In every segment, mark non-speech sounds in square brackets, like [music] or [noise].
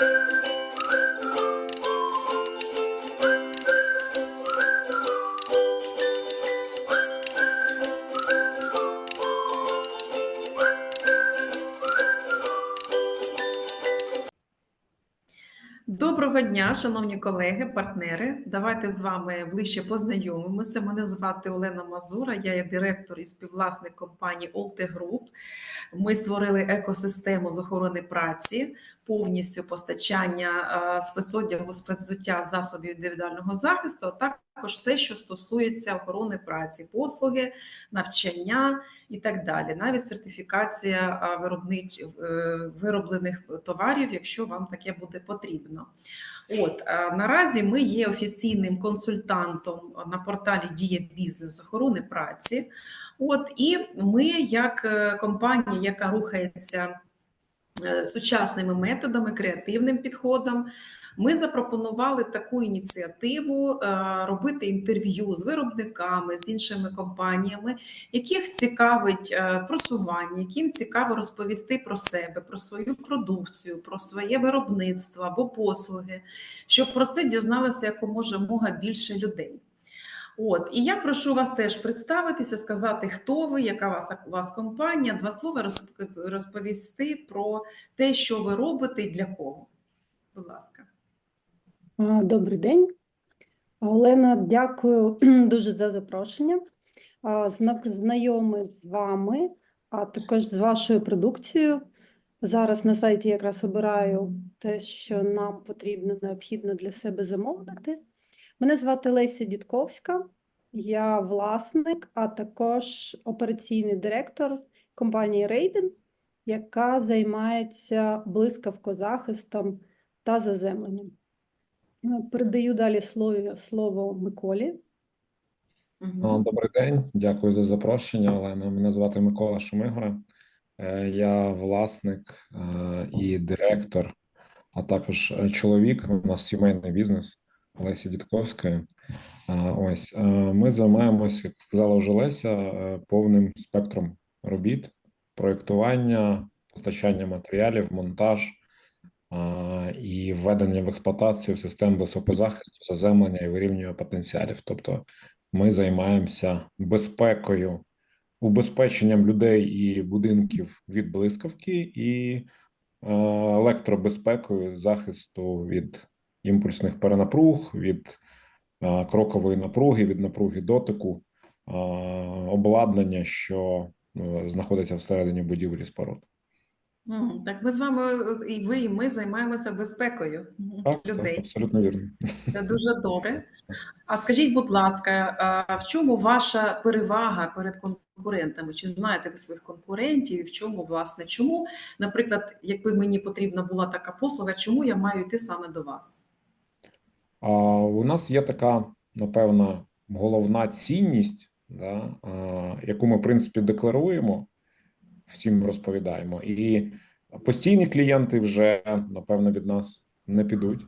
Thank you. Доброго дня, шановні колеги, партнери. Давайте з вами ближче познайомимося. Мене звати Олена Мазура, я є директор і співвласник компанії Олте Group. Ми створили екосистему з охорони праці, повністю постачання е, спецодягу, спецзуття, засобів індивідуального захисту, а все, що стосується охорони праці, послуги, навчання і так далі. Навіть сертифікація виробнич... е, вироблених товарів, якщо вам таке буде потрібно. От е, наразі ми є офіційним консультантом на порталі Дія бізнес охорони праці. От і ми, як е, компанія, яка рухається сучасними методами, креативним підходом, ми запропонували таку ініціативу е, робити інтерв'ю з виробниками, з іншими компаніями, яких цікавить е, просування, яким цікаво розповісти про себе, про свою продукцію, про своє виробництво або послуги, щоб про це дізналося якомога більше людей. От, і я прошу вас теж представитися, сказати, хто ви, яка у вас, вас компанія, два слова розповісти про те, що ви робите і для кого. Будь ласка. Добрий день. Олена, дякую [clears throat] дуже за запрошення. Знайомий з вами, а також з вашою продукцією. Зараз на сайті якраз обираю те, що нам потрібно, необхідно для себе замовити. Мене звати Леся Дідковська, я власник, а також операційний директор компанії Рейден, яка займається блискавкозахистом та заземленням. Е, Передаю далі слово, слово Миколі. Добрий день, дякую за запрошення, Олена. Мене звати Микола Шумигора. Е, Я власник е, і директор, а також е, чоловік. У нас сімейний бізнес Лесі Дідковської. Ось е, ми займаємося, як сказала вже Леся, е, повним спектром робіт: проєктування, постачання матеріалів, монтаж і введення в експлуатацію систем високозахисту, заземлення і вирівнювання потенціалів. Тобто ми займаємося безпекою, убезпеченням людей і будинків від блискавки і е, електробезпекою захисту від імпульсних перенапруг, від е, крокової напруги, від напруги дотику, е, обладнання, що е, знаходиться всередині будівлі споруд. Так ми з вами, і ви, і ми займаємося безпекою Так, так, людей. абсолютно вірно. Це дуже добре. А скажіть, будь ласка, в чому ваша перевага перед конкурентами? Чи знаєте ви своїх конкурентів? І в чому, власне, чому, наприклад, якби мені потрібна була така послуга, чому я маю йти саме до вас? А у нас є така, напевно, головна цінність, да, а, яку ми, в принципі, декларуємо, всім розповідаємо. І постійні клієнти вже, напевно, від нас не підуть.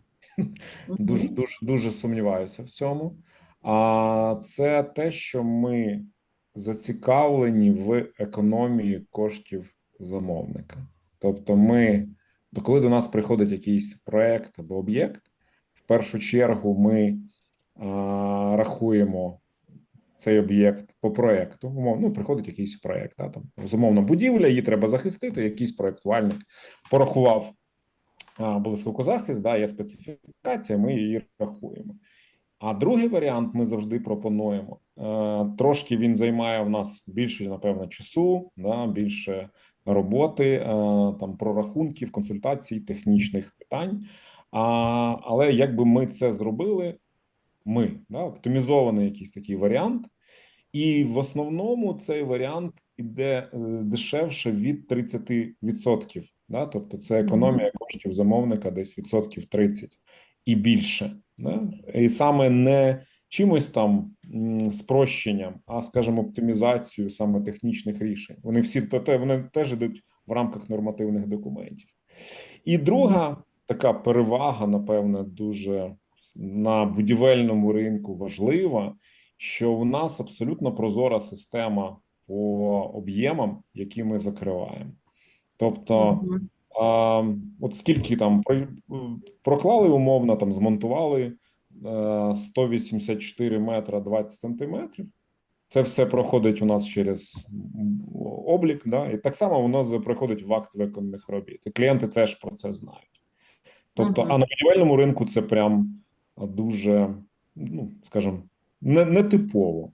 Дуже, дуже, дуже сумніваюся в цьому. А це те, що ми зацікавлені в економії коштів замовника. Тобто, ми, коли до нас приходить якийсь проект або об'єкт, першу чергу ми а, рахуємо цей об'єкт по проекту. Умовно, ну, приходить якийсь проект, да, там умовна будівля, її треба захистити. Якийсь проектувальник порахував блискавкозахист, да, є специфікація, ми її рахуємо. А другий варіант ми завжди пропонуємо. Е, Трошки він займає в нас більше, напевно, часу, да, більше роботи, е, там прорахунків, консультацій, технічних питань. А, але якби ми це зробили, ми да, оптимізований якийсь такий варіант, і в основному цей варіант іде е, дешевше від 30%. Да? Тобто це економія коштів замовника десь відсотків 30 і більше. Да? І саме не чимось там спрощенням, а скажімо, оптимізацією саме технічних рішень. Вони всі то вони теж йдуть в рамках нормативних документів. І друга така перевага, напевне, дуже на будівельному ринку важлива, що у нас абсолютно прозора система по об'ємам, які ми закриваємо. Тобто. А, от скільки там проклали умовно, там змонтували е, 184 метра 20 сантиметрів. Це все проходить у нас через облік, да, і так само воно приходить в акт виконаних робіт. І клієнти теж про це знають. Тобто, а на будівельному ринку це прям дуже, ну скажімо, не, нетипово.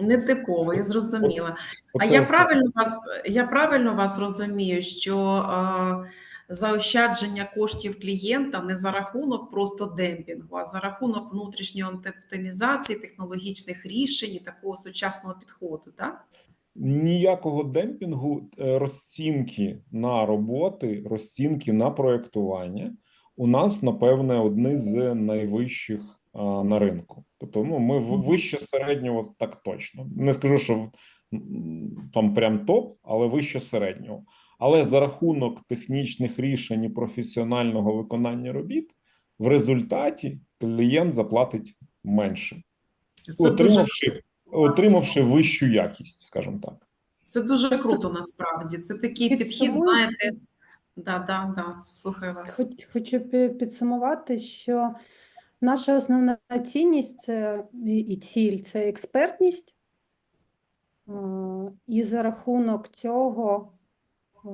Нетипово, я зрозуміла. А я правильно вас, я правильно вас розумію, що е, заощадження коштів клієнта не за рахунок просто демпінгу, а за рахунок внутрішньої оптимізації, технологічних рішень і такого сучасного підходу, так? Ніякого демпінгу, е, розцінки на роботи, розцінки на проєктування у нас, напевне, одні з найвищих а, на ринку. Тобто, ну, ми в- вище середнього, так точно. Не скажу, що там прям топ, але вище середнього. Але за рахунок технічних рішень і професіонального виконання робіт, в результаті клієнт заплатить менше, Це дуже, отримавши, отримавши вищу якість, скажімо так. це дуже круто насправді. Це такий підхід, знаєте. Да, да, да, слухаю вас. Хоч, хочу пі- підсумувати, що наша основна цінність це і ціль це експертність, Е, і за рахунок цього е,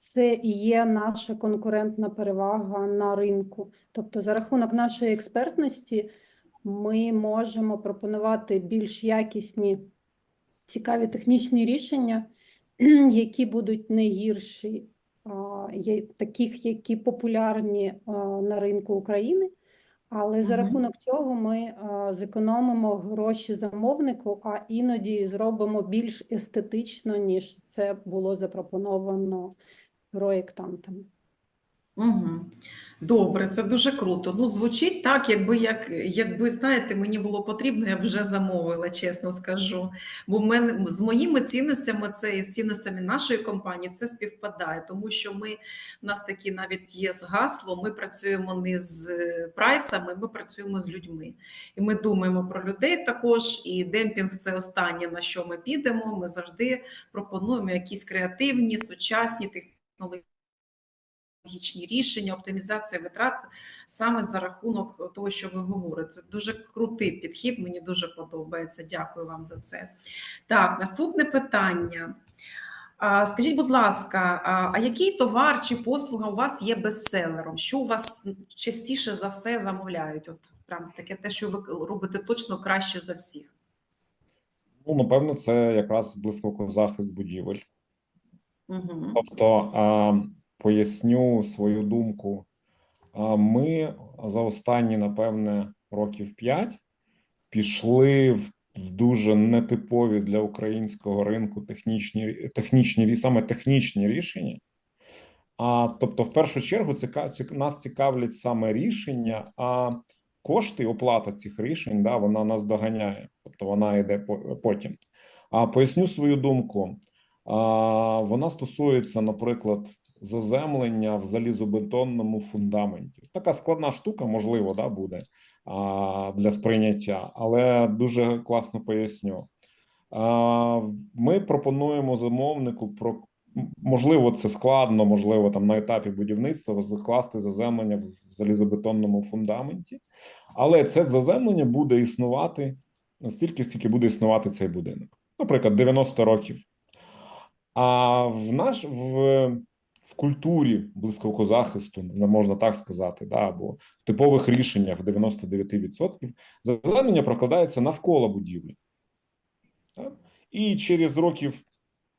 це і є наша конкурентна перевага на ринку. Тобто, за рахунок нашої експертності ми можемо пропонувати більш якісні, цікаві технічні рішення, [clears throat] які будуть не гірші є таких, які популярні на ринку України. Але за рахунок цього ми а, зекономимо гроші замовнику, а іноді зробимо більш естетично, ніж це було запропоновано проєктантами. Угу. Добре, це дуже круто. Ну, звучить так, якби як, якби знаєте, мені було потрібно, я б вже замовила, чесно скажу. Бо в мене з моїми цінностями це і з цінностями нашої компанії це співпадає, тому що ми у нас такі навіть є з гасло. Ми працюємо не з е, прайсами, ми працюємо з людьми. І ми думаємо про людей також. І демпінг це останнє на що ми підемо. Ми завжди пропонуємо якісь креативні, сучасні технології логічні рішення, оптимізація витрат саме за рахунок того, що ви говорите. Це дуже крутий підхід, мені дуже подобається. Дякую вам за це. Так, наступне питання. Скажіть, будь ласка, а який товар чи послуга у вас є бестселером? Що у вас частіше за все замовляють? От прям таке те, що ви робите точно краще за всіх. Ну, напевно, це якраз блискавкозахист будівель. Угу. Тобто, поясню свою думку. Ми за останні, напевне, років 5 пішли в, дуже нетипові для українського ринку технічні, технічні саме технічні рішення. А тобто, в першу чергу, нас цікавлять саме рішення, а кошти, оплата цих рішень, да, вона нас доганяє, тобто вона йде потім. А поясню свою думку. А, вона стосується, наприклад, заземлення в залізобетонному фундаменті. Така складна штука, можливо, да, буде а, для сприйняття, але дуже класно поясню. А, Ми пропонуємо замовнику про можливо, це складно, можливо, там на етапі будівництва закласти заземлення в залізобетонному фундаменті, але це заземлення буде існувати настільки, скільки буде існувати цей будинок. Наприклад, 90 років. А в наш в, в культурі блискавкозахисту, не можна так сказати, да, або в типових рішеннях 99% заземлення прокладається навколо будівлі. Так? І через років,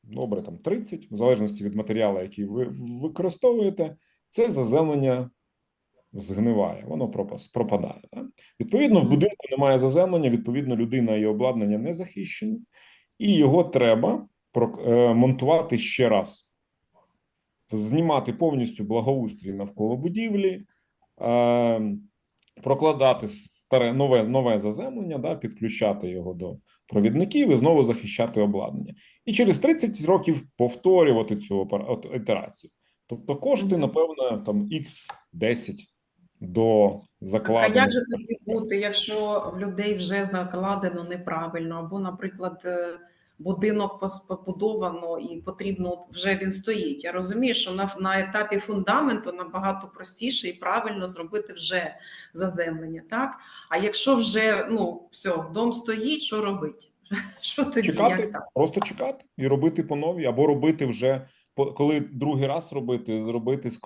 добре, там 30, в залежності від матеріалу, який ви використовуєте, це заземлення згниває, воно пропас, пропадає. Так? Відповідно, в будинку немає заземлення, відповідно, людина і обладнання не захищені, і його треба е, монтувати ще раз, знімати повністю благоустрій навколо будівлі, е, прокладати старе нове, нове заземлення, да, підключати його до провідників і знову захищати обладнання. І через 30 років повторювати цю ітерацію. Тобто кошти, напевно, там x 10 до Так, а як же тоді бути, якщо в людей вже закладено неправильно, або, наприклад, е, будинок побудовано і потрібно вже він стоїть. Я розумію, що на, на етапі фундаменту набагато простіше і правильно зробити вже заземлення. Так, а якщо вже ну все, дом стоїть, що робити? [laughs] Що тоді? Чекати, Як так? просто чекати і робити по новій, або робити вже коли другий раз робити, робити з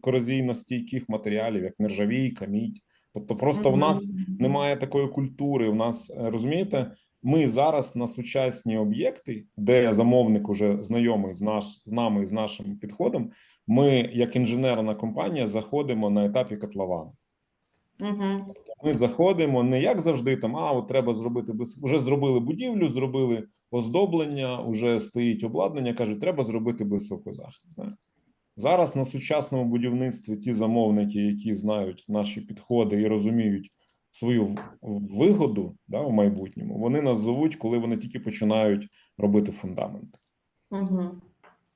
корозійно стійких матеріалів, як нержавійка, мідь. Тобто, просто в нас немає такої культури. В нас е, розумієте, ми зараз на сучасні об'єкти, де замовник уже знайомий з наш з нами з нашим підходом. Ми, як інженерна компанія, заходимо на етапі котловану. Мгм. Ми заходимо не як завжди, там а от треба зробити Уже зробили будівлю, зробили оздоблення, уже стоїть обладнання. кажуть, треба зробити блискавкозахист. Зараз на сучасному будівництві ті замовники, які знають наші підходи і розуміють свою вигоду да, в майбутньому, вони нас зовуть, коли вони тільки починають робити фундамент. Мгм.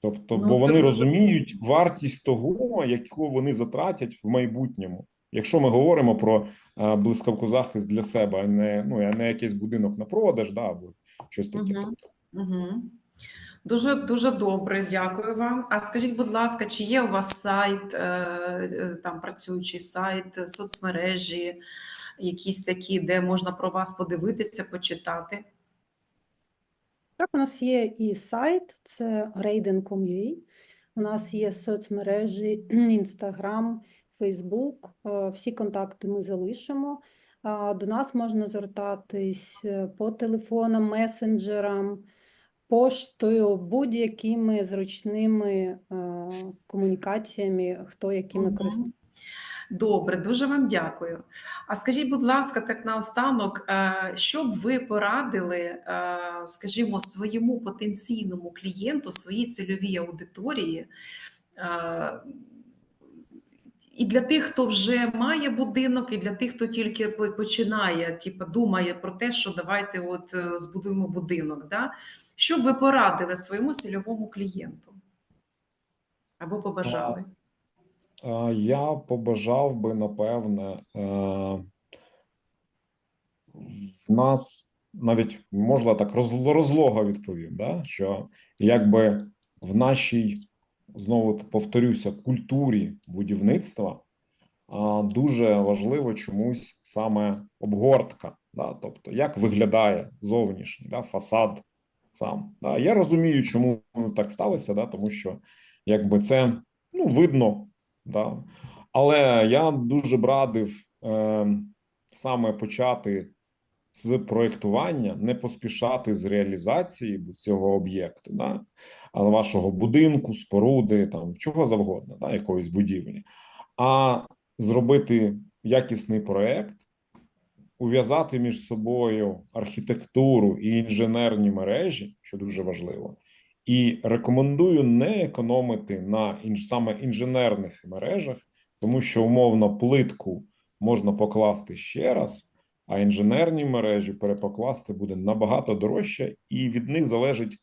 Тобто, Ну, бо вони дуже розуміють вартість того, яку вони затратять в майбутньому. Якщо ми говоримо про е, блискавку захист для себе, а не ну а не якийсь будинок на продаж, да або щось таке. Мгм. Мгм. Дуже дуже добре, дякую вам. А скажіть, будь ласка, чи є у вас сайт, е, е, там працюючий сайт, е, соцмережі, якісь такі, де можна про вас подивитися, почитати? Так, у нас є і сайт, це Raiden.com.ua. У нас є соцмережі [clears throat] Instagram, Facebook. е, Всі контакти ми залишимо. До нас можна звертатись е, по телефонам, месенджерам, поштою, будь-якими зручними е, комунікаціями, хто якими користується. Добре, дуже вам дякую. А скажіть, будь ласка, так наостанок, е, що б ви порадили, е, скажімо, своєму потенційному клієнту, своїй цільовій аудиторії? е, І для тих, хто вже має будинок, і для тих, хто тільки починає, типу, думає про те, що давайте от збудуємо будинок. Да? Що б ви порадили своєму цільовому клієнту? Або побажали? Е, Я побажав би, напевне, е, в нас навіть можна так роз- розлого відповім, да? що якби в нашій, знову повторюся, культурі будівництва а, дуже важливо чомусь саме обгортка, да? тобто як виглядає зовнішній да? фасад сам. Да? Я розумію, чому так сталося, да? тому що якби це ну, видно. Да? Але я дуже б радив е, саме почати з проєктування, не поспішати з реалізації цього об'єкту, да? вашого будинку, споруди, там чого завгодно, да? якоїсь будівлі, а зробити якісний проєкт, ув'язати між собою архітектуру і інженерні мережі, що дуже важливо. І рекомендую не економити на інж, саме інженерних мережах, тому що умовно плитку можна покласти ще раз, а інженерні мережі перепокласти буде набагато дорожче, і від них залежить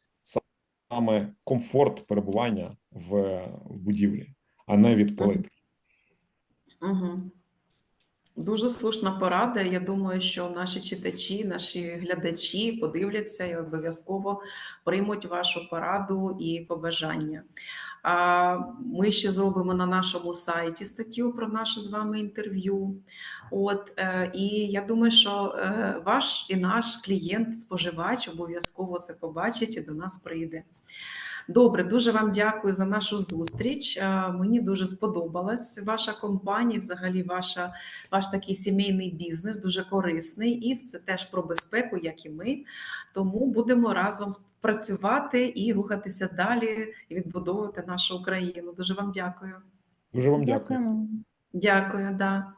саме комфорт перебування в, будівлі, а не від плитки. Угу. Дуже слушна порада. Я думаю, що наші читачі, наші глядачі подивляться і обов'язково приймуть вашу пораду і побажання. Ми ще зробимо на нашому сайті статтю про наше з вами інтерв'ю. От е, і я думаю, що е, ваш і наш клієнт, споживач, обов'язково це побачить і до нас прийде. Добре, дуже вам дякую за нашу зустріч. Е, Мені дуже сподобалась ваша компанія, взагалі ваша, ваш такий сімейний бізнес, дуже корисний, і це теж про безпеку, як і ми. Тому будемо разом працювати і рухатися далі і відбудовувати нашу Україну. Дуже вам дякую. Дуже вам дякую. Дякую, да.